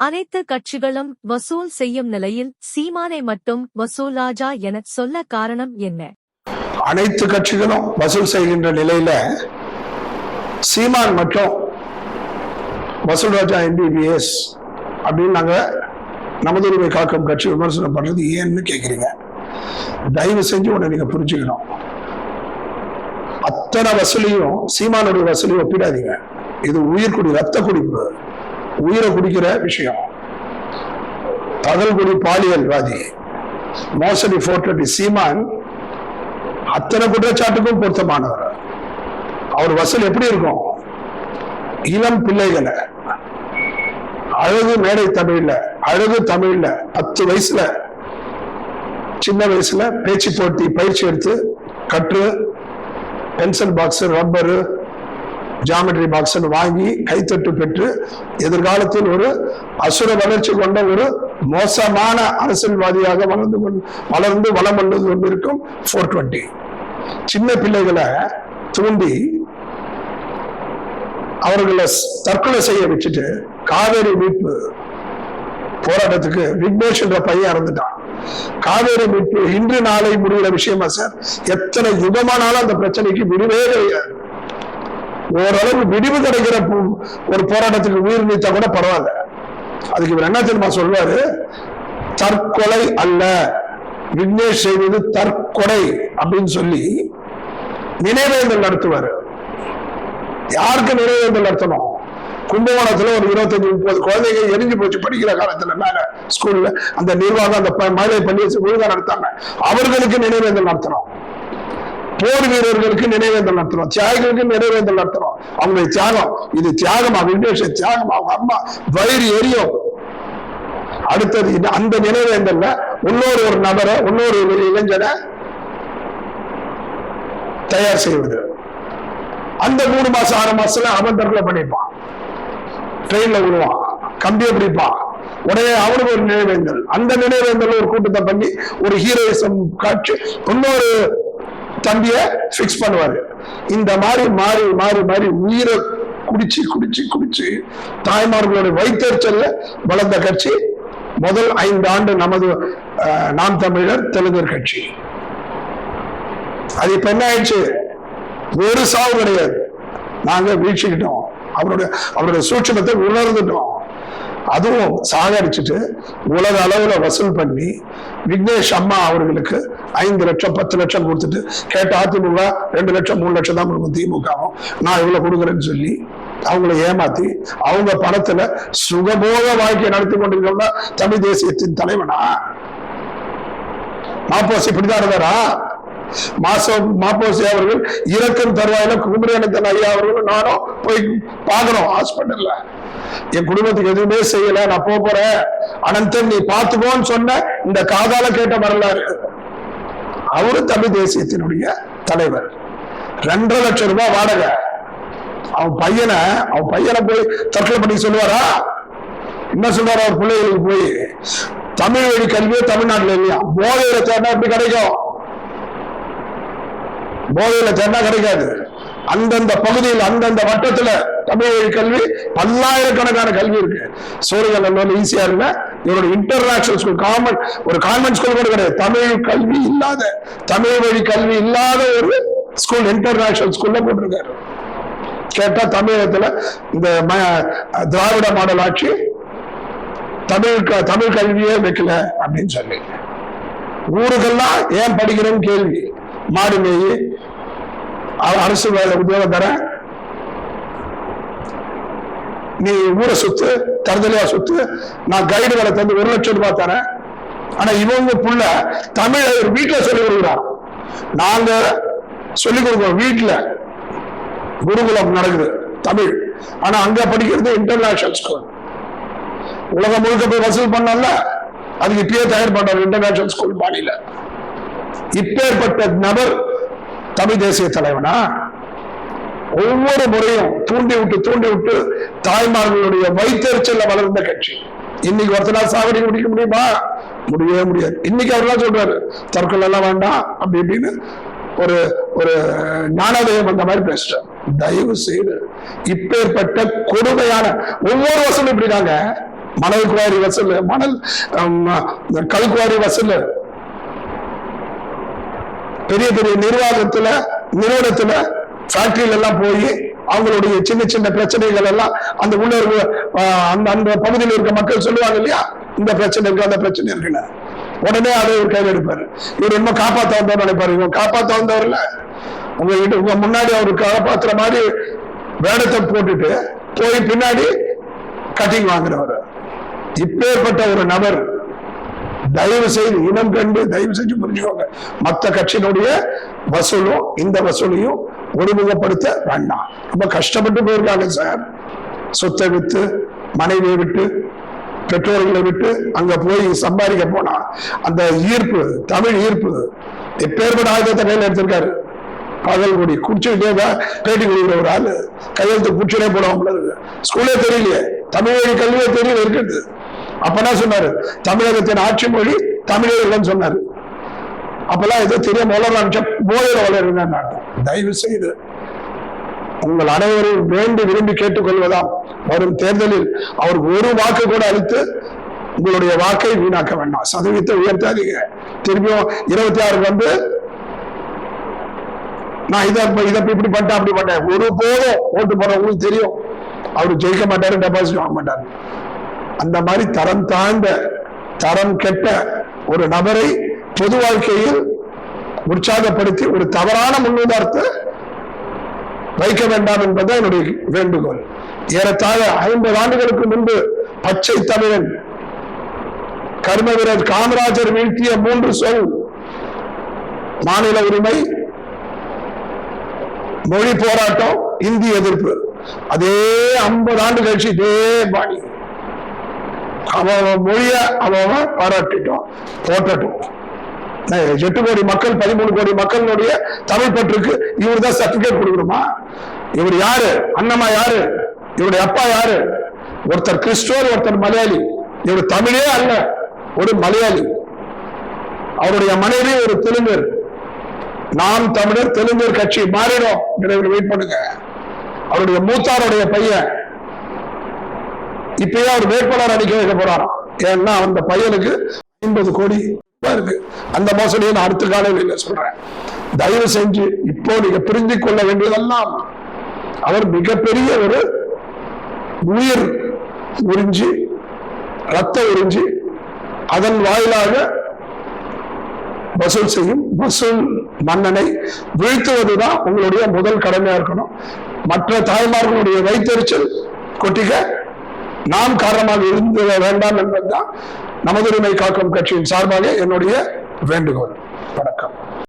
அனைத்து கட்சிகளும் வசூல் செய்யும் நிலையில் சீமானை மட்டும் வசூல் ராஜா என சொல்ல காரணம் என்ன? அனைத்து கட்சிகளும் வசூல் செய்கின்ற நிலையில சீமான் மட்டும் வசூல் ராஜா எம்பிபிஎஸ் அப்படின்னு நாங்க நமதுரிமை காக்கும் கட்சி விமர்சனம் பண்றது ஏன்னு கேக்குறீங்க. தயவு செஞ்சு உடனே நீங்க புரிஞ்சுக்கணும். அத்தனை வசூலையும் சீமானுடைய வசூலையும் ஒப்பிடாதீங்க. இது உயிர்குடி ரத்த குடிப்பு உயிரை குடிக்கிற விஷயம். பகல்குடி பாலியல்வாதி மோசடி போர்ட்டி சீமான் அத்தனை குற்றச்சாட்டுக்கும் பொருத்தமானவர். அவர் வசூல் எப்படி இருக்கும்? இளம் பிள்ளைகளை. அழகு மேடை தமிழ்ல அழகு தமிழ்ல பத்து வயசுல சின்ன வயசுல பேச்சு போட்டி பயிற்சி எடுத்து கற்று pencil box rubber geometry box வாங்கி கைத்தட்டு பெற்று எதிர்காலத்தில் ஒரு அசுர வளர்ச்சி கொண்ட ஒரு மோசமான அரசியல்வாதியாக வளர்ந்து கொண்டு வளர்ந்து வளம் வந்து கொண்டிருக்கும் ஃபோர் டுவெண்ட்டி சின்ன பிள்ளைகளை தூண்டி அவர்களை தற்கொலை செய்ய வச்சுட்டு காவேரி மீட்பு போராட்டத்துக்கு விக்னேஷ் என்ற பையன் இறந்துட்டான். காவேரி மீட்பு இன்று நாளை முடிகிற விஷயமா சார்? எத்தனை யுகமானாலும் அந்த பிரச்சனைக்கு விடுவே கிடையாது. ஓரளவு விடிவு கிடைக்கிற ஒரு போராட்டத்துக்கு உயிர் நீத்தா கூட பரவாயில்ல. அதுக்கு இவர் என்ன தெரியுமா சொல்வாரு தற்கொலை அல்ல. விக்னேஷ் செய்வது தற்கொலை அப்படின்னு சொல்லி நினைவேந்தல் நடத்துவாரு. யாருக்கு நினைவேந்தல் நடத்தணும்? கும்பகோணத்துல ஒரு இருபத்தஞ்சு முப்பது குழந்தைங்க எரிஞ்சு போச்சு படிக்கிற காலத்துல மேல ஸ்கூல்ல அந்த நிர்வாகம் அந்த ப- மழை பள்ளி ஒழுங்கா நடத்தாங்க அவர்களுக்கு நினைவேந்தல் நடத்தணும். போர் வீரர்களுக்கு நினைவேந்தல் நடத்துறோம். தியாகிகளுக்கு நினைவேந்தல் நடத்துறோம். அவங்களுடைய தியாகம் இது தியாகமா? விக்னேஷ தியாகம்? அவங்க அம்மா வயிறு எரியும். அடுத்தது அந்த நினைவேந்தல்ல இன்னொரு ஒரு நபரை இன்னொரு ஒரு இளைஞனை தயார் செய்வது. அந்த மூணு மாசம் ஆறு மாசத்துல அவன் தற்கொலை பண்ணிப்பான். ட்ரெயின்ல விழுவான். கம்பியை பிடிப்பான். உடனே அவனுக்கு ஒரு நினைவேந்தல் அந்த நினைவேந்தல் ஒரு கூட்டத்தை பண்ணி ஒரு ஹீரோயிசம் காட்சி இன்னொரு தம்பிய பிக்ஸ் பண்ணுவாரு. இந்த மாதிரி மாறி மாறி மாறி உயிரை குடிச்சு குடிச்சு குடிச்சு தாய்மார்களோட வைத்தறிச்சல்ல வளர்ந்த கட்சி முதல் ஐந்து ஆண்டு நமது நாம் தமிழர் தெலுங்கர் கட்சி. அது இப்ப என்ன ஆயிடுச்சு? ஒரு சாவு கிடையாது. நாங்க வீழ்ச்சிக்கிட்டோம். அவருடைய அவருடைய சூட்சமத்தை உணர்ந்துட்டோம். அதுவும் சாகடிச்சுட்டு உலக அளவுல வசூல் பண்ணி விக்னேஷ் அம்மா அவர்களுக்கு ஐந்து லட்சம் பத்து லட்சம் கொடுத்துட்டு கேட்ட அதிமுக ரெண்டு லட்சம் மூணு லட்சம் தான் கொடுக்கும் திமுகவும் நான் இவ்வளவு கொடுக்குறேன்னு சொல்லி அவங்கள ஏமாத்தி அவங்க பணத்துல சுகபோக வாழ்க்கையை நடத்தி கொண்டிருக்கிறவங்க தமிழ் தேசியத்தின் தலைவனா? மாப்போசி இப்படிதான் இருந்தாரா மாசம் மாப்போசி அவர்கள் இறக்கும் தருவாயில குமரியனத்தன் ஐயா அவர்கள் நானும் போய் பாக்குறோம் ஹாஸ்பிட்டல்ல என் குடும்பத்துக்கு எதுவுமே செய்யல நான் போக போறேன். அனந்தன் நீ பார்த்துக்கோன்னு சொன்ன இந்த காதால கேட்ட வரலாறு. அவரு தமிழ் தேசியத்தினுடைய தலைவர். ரெண்டரை லட்சம் ரூபாய் வாடகை. அவன் பையனை அவன் பையனை போய் தற்கொலை பண்ணி சொல்லுவாரா? என்ன சொல்றாரு அவர் பிள்ளைகளுக்கு போய். தமிழ் வழி கல்வியே தமிழ்நாட்டுல இல்லையா? போதையில தேடினா எப்படி கிடைக்கும். போதையில தேடினா கிடைக்காது. அந்தந்த பகுதியில் அந்தந்த வட்டத்துல தமிழ் வழி கல்வி பல்லாயிரக்கணக்கான கல்வி இருக்கு. சூரியநல்லூர் ஈஸியா இருந்தா இவரோட இன்டர்நேஷனல் ஸ்கூல் காமன் ஒரு கான்வென்ட் ஸ்கூல் கூட கிடையாது. தமிழ் கல்வி இல்லாத தமிழ் வழி கல்வி இல்லாத ஒரு ஸ்கூல் இன்டர்நேஷனல் ஸ்கூல்ல போட்டிருக்காரு. கேட்டா தமிழகத்துல இந்த ம- திராவிட மாடல் ஆட்சி தமிழ் தமிழ் கல்வியே வைக்கல அப்படின்னு சொல்லி. ஊருக்கெல்லாம் ஏன் படிக்கிறேன்னு கேள்வி. மாடு மேயி அரசு வேலை உத்தியோகம் தரேன் நீ ஊரை சுத்து தரதலையா சுத்து நான் கைடு வேலை தந்து ஒரு லட்சம் ரூபாய் தரேன். ஆனா இவங்க புள்ள தமிழ் ஒரு வீட்டுல சொல்லி கொடுக்குறான். நாங்க சொல்லிக் கொடுக்குறோம் வீட்டுல. குருகுலம் நடக்குது தமிழ். ஆனா அங்க படிக்கிறது இன்டர்நேஷனல் ஸ்கூல் உலகம் முழுக்க போய் வசூல் பண்ணல அதுக்கு இப்பயே தயார் பண்றாரு இன்டர்நேஷனல் ஸ்கூல் பாணியில. இப்பேற்பட்ட நபர் தமிழ் தேசிய தலைவனா? ஒவ்வொரு முறையும் தூண்டி விட்டு தூண்டி விட்டு தாய்மார்களுடைய வைத்தறிச்சல்ல வளர்ந்த கட்சி. இன்னைக்கு ஒருத்தனா சாவடி முடிக்க முடியுமா? முடியவே முடியாது. இன்னைக்கு அவர்லாம் சொல்றாரு தற்கொலை எல்லாம் வேண்டாம் அப்படி இப்படின்னு ஒரு ஒரு ஞானோதயம் அந்த மாதிரி பேசுறாரு. தயவு செய்து இப்பேற்பட்ட கொடுமையான ஒவ்வொரு வருஷமும் இப்படிதாங்க. மணல் குவாரி வசல் மணல் ஹம், கல் குவாரி வசூல் பெரிய பெரிய நிர்வாகத்துல நிறுவனத்துல ஃபேக்டரியில எல்லாம் போய் அவங்களுடைய சின்ன சின்ன பிரச்சனைகள் எல்லாம் அந்த உள்ள அந்த அந்த பகுதியில் இருக்க மக்கள் சொல்லுவாங்க இல்லையா? இந்த பிரச்சனை இருக்கு அந்த பிரச்சனை இருக்குன்னு. உடனே அதை ஒரு கையில் எடுப்பாரு. இவர் என்ன காப்பாத்த வந்தவர் நினைப்பாரு. இவன் காப்பாத்த வந்தவர்ல உங்க கிட்ட உங்க முன்னாடி அவர் காப்பாத்துற மாதிரி வேடத்தை போட்டுட்டு போய் பின்னாடி கட்டிங் வாங்குறவர். இப்பேற்பட்ட ஒரு நபர் தயவு செய்து இனம் கண்டு தயவு செஞ்சு புரிஞ்சுக்கோங்க. மத்த கட்சியினுடைய வசூலும் இந்த வசூலையும் ஒருமுகப்படுத்த வேண்டாம். ரொம்ப கஷ்டப்பட்டு போயிருக்காங்க சார். சொத்தை வித்து மனைவியை விட்டு பெற்றோர்களை விட்டு அங்க போய் சம்பாதிக்க போனா அந்த ஈர்ப்பு தமிழ் ஈர்ப்பு எப்பேற்பட்ட ஆயுதத்தை கையில் எடுத்திருக்காரு. பகல் கொடி குடிச்சுக்கிட்டே தான் பேட்டி கொடுக்குற ஒரு ஆளு. கையெழுத்து குடிச்சுட்டே போடுவாங்க ஸ்கூலே தெரியலையே. தமிழ் வழி கல்வியே தெரியல இருக்கிறது. அப்பதான் சொன்னாரு தமிழகத்தின் ஆட்சி மொழி தமிழர்கள் சொன்னாரு. அப்பெல்லாம் ஏதோ தெரியாம வளர்றாங்க போதையில வளருங்க தயவு செய்து உங்கள் அனைவரும் வேண்டி விரும்பி கேட்டுக்கொள்வதாம். வரும் தேர்தலில் அவர் ஒரு வாக்கு கூட அளித்து உங்களுடைய வாக்கை வீணாக்க வேண்டாம். சதவீதத்தை உயர்த்தாதீங்க. திரும்பியும் இருபத்தி ஆறு வந்து நான் இதை இதை இப்படி பண்ணிட்டேன் அப்படி பண்ணேன் ஒரு போதும் ஓட்டு போடுறவங்களுக்கு தெரியும். அவர் ஜெயிக்க மாட்டாரு டெபாசிட் வாங்க மாட்டாரு. அந்த மாதிரி தரம் தாழ்ந்த தரம் கெட்ட ஒரு நபரை பொது வாழ்க்கையில் உற்சாகப்படுத்தி ஒரு தவறான முன்னுதாரத்தை வைக்க வேண்டாம் என்பதுதான் என்னுடைய வேண்டுகோள். ஏறத்தாழ ஐம்பது ஆண்டுகளுக்கு முன்பு பச்சை தமிழன் கர்ம வீரர் காமராஜர் வீழ்த்திய மூன்று சொல் மாநில உரிமை மொழி போராட்டம் இந்தி எதிர்ப்பு. அதே ஐம்பது ஆண்டு கழிச்சு இதே பாணி. அவன் மொழிய அவன் அவன் பாராட்டிட்டோம் போட்டட்டும் எட்டு கோடி மக்கள் பதிமூணு கோடி மக்களுடைய தமிழ் பற்றுக்கு இவர் தான் சர்டிபிகேட் கொடுக்கணுமா? இவர் யாரு? அண்ணம்மா யாரு? இவருடைய அப்பா யாரு? ஒருத்தர் கிறிஸ்துவர் ஒருத்தர் மலையாளி. இவர் தமிழே அல்ல ஒரு மலையாளி. அவருடைய மனைவி ஒரு தெலுங்கர். நாம் தமிழர் தெலுங்கர் கட்சி மாறிடும். வெயிட் பண்ணுங்க. அவருடைய மூத்தாருடைய பையன் இப்பயே அவர் வேட்பாளர் அடிக்க வைக்க போறார் ஏன்னா அந்த பையனுக்கு ஐம்பது கோடி இருக்கு. அந்த மோசடியை நான் அடுத்த காலையில் சொல்றேன். தயவு செஞ்சு இப்போ நீங்க புரிஞ்சு கொள்ள வேண்டியதெல்லாம் அவர் மிகப்பெரிய ஒரு உயிர் உறிஞ்சி ரத்த உறிஞ்சி அதன் வாயிலாக வசூல் செய்யும் வசூல் மன்னனை வீழ்த்துவதுதான் உங்களுடைய முதல் கடமையா இருக்கணும். மற்ற தாய்மார்களுடைய வைத்தறிச்சல் கொட்டிக்க நாம் காரணமாக இருந்து வேண்டாம் என்பதுதான் நமதுரிமை காக்கும் கட்சியின் சார்பாக என்னுடைய வேண்டுகோள். வணக்கம்.